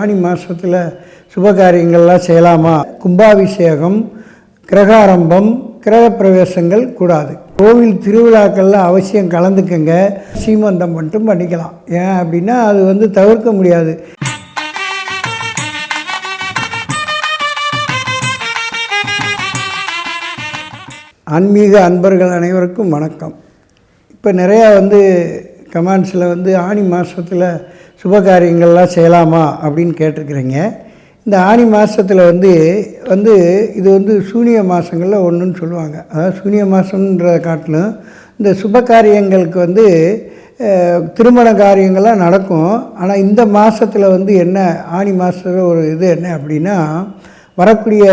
ஆனி மாதத்தில் சுபகாரியங்கள்லாம் செய்யலாமா? கும்பாபிஷேகம் கிரகாரம்பம் கிரகப்பிரவேசங்கள் கூடாது. கோவில் திருவிழாக்களில் அவசியம் கலந்துக்கங்க. சீமந்தம் மட்டும் பண்ணிக்கலாம். ஏன் அப்படின்னா அது வந்து தவிர்க்க முடியாது. ஆன்மீக அன்பர்கள் அனைவருக்கும் வணக்கம். இப்போ நிறையா வந்து கமெண்ட்ஸில் வந்து ஆனி மாதத்தில் சுபகாரியங்கள்லாம் செய்யலாமா அப்படின்னு கேட்டிருக்கிறீங்க. இந்த ஆனி மாதத்தில் வந்து வந்து இது வந்து சூனிய மாதங்களில் ஒன்றுன்னு சொல்லுவாங்க. அதாவது சூனிய மாதம்ன்றத காட்டிலும் இந்த சுபகாரியங்களுக்கு வந்து திருமண காரியங்கள்லாம் நடக்கும். ஆனால் இந்த மாதத்தில் வந்து என்ன ஆனி மாதத்தில் ஒரு இது என்ன அப்படின்னா வரக்கூடிய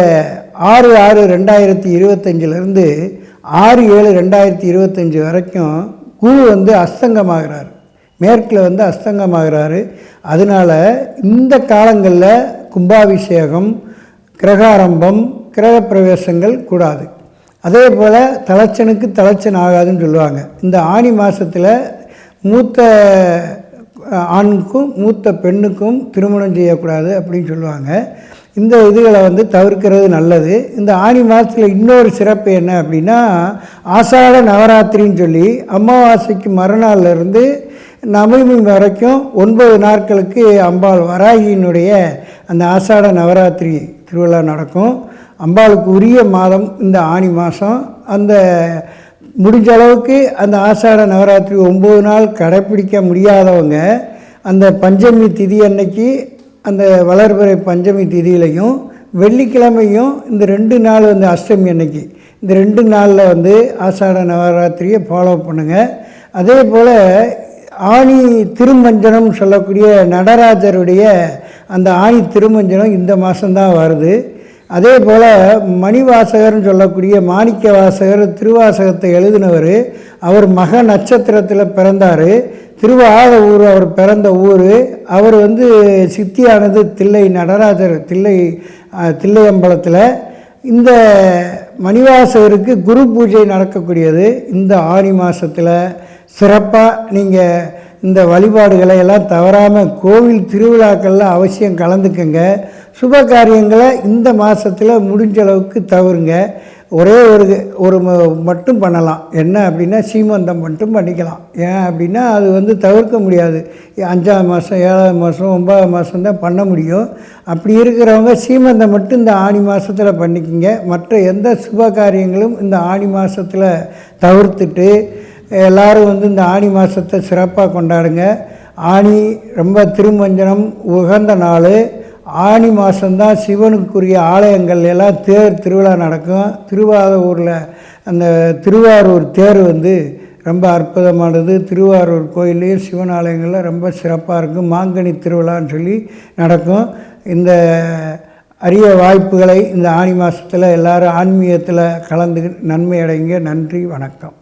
ஆறு ஆறு ரெண்டாயிரத்தி இருபத்தஞ்சிலேருந்து ஆறு ஏழு ரெண்டாயிரத்தி இருபத்தஞ்சி வரைக்கும் குரு வந்து அஸ்தங்கமாகிறார். மேற்கில் வந்து அஸ்தங்கமாகிறாரு. அதனால் இந்த காலங்களில் கும்பாபிஷேகம் கிரகாரம்பம் கிரகப்பிரவேசங்கள் கூடாது. அதே போல் தலைச்சனுக்கு தலைச்சன் ஆகாதுன்னு சொல்லுவாங்க. இந்த ஆனி மாதத்தில் மூத்த ஆணுக்கும் மூத்த பெண்ணுக்கும் திருமணம் செய்யக்கூடாது அப்படின்னு சொல்லுவாங்க. இந்த இதுகளை வந்து தவிர்க்கிறது நல்லது. இந்த ஆனி மாதத்தில் இன்னொரு சிறப்பு என்ன அப்படின்னா ஆஷாட நவராத்திரின்னு சொல்லி அமாவாசைக்கு மறுநாள்லேருந்து நவமி வரைக்கும் ஒன்பது நாட்களுக்கு அம்பாள் வராகியினுடைய அந்த ஆஷாட நவராத்திரி திருவிழா நடக்கும். அம்பாளுக்கு உரிய மாதம் இந்த ஆனி மாதம். அந்த முடிஞ்ச அளவுக்கு அந்த ஆஷாட நவராத்திரி ஒம்பது நாள் கடைப்பிடிக்க முடியாதவங்க அந்த பஞ்சமி திதி அன்னைக்கு அந்த வளர்பிறை பஞ்சமி திதியிலையும் வெள்ளிக்கிழமையும் இந்த ரெண்டு நாள் வந்து அஷ்டமி அன்னைக்கு. இந்த ரெண்டு நாளில் வந்து ஆஷாட நவராத்திரியை ஃபாலோ பண்ணுங்கள் அதே போல் ஆணி திருமஞ்சனம் சொல்லக்கூடிய நடராஜருடைய அந்த ஆணி திருமஞ்சனம் இந்த மாதம்தான் வருது. அதே போல் மணிவாசகர்னு சொல்லக்கூடிய மாணிக்க வாசகர் திருவாசகத்தை எழுதினவர் அவர் மக நட்சத்திரத்தில் பிறந்தார். திருவாத ஊர் அவர் பிறந்த ஊர் அவர் வந்து சித்தியானது தில்லை நடராஜர் தில்லை தில்லையம்பலத்தில். இந்த மணிவாசகருக்கு குரு பூஜை நடக்கக்கூடியது இந்த ஆணி மாதத்தில் சிறப்பாக நீங்கள் இந்த வழிபாடுகளை எல்லாம் தவறாமல் கோவில் திருவிழாக்களில் அவசியம் கலந்துக்கங்க. சுப காரியங்களை இந்த மாதத்தில் முடிஞ்ச அளவுக்கு தவறுங்க. ஒரே ஒரு ஒரு மட்டும் பண்ணலாம். என்ன அப்படின்னா சீமந்தம் மட்டும் பண்ணிக்கலாம். ஏன் அப்படின்னா அது வந்து தவிர்க்க முடியாது. அஞ்சாவது மாதம் ஏழாவது மாதம் ஒன்பதாவது மாதம் தான் பண்ண முடியும். அப்படி இருக்கிறவங்க சீமந்தம் மட்டும் இந்த ஆணி மாதத்தில் பண்ணிக்கிங்க. மற்ற எந்த சுப காரியங்களும் இந்த ஆணி மாதத்தில் தவிர்த்துட்டு எல்லாரும் வந்து இந்த ஆணி மாதத்தை சிறப்பாக கொண்டாடுங்க. ஆணி ரொம்ப திருமஞ்சனம் உகந்த நாள். ஆணி மாதம்தான் சிவனுக்குரிய ஆலயங்கள் எல்லாம் தேர் திருவிழா நடக்கும். திருவாரூரில் அந்த திருவாரூர் தேர் வந்து ரொம்ப அற்புதமானது. திருவாரூர் கோயிலையும் சிவன் ஆலயங்களில் ரொம்ப சிறப்பாக இருக்கும். மாங்கனி திருவிழான்னு சொல்லி நடக்கும். இந்த அரிய வாய்ப்புகளை இந்த ஆணி மாதத்தில் எல்லாரும் ஆன்மீகத்தில் கலந்து நன்மை அடைங்க நன்றி வணக்கம்.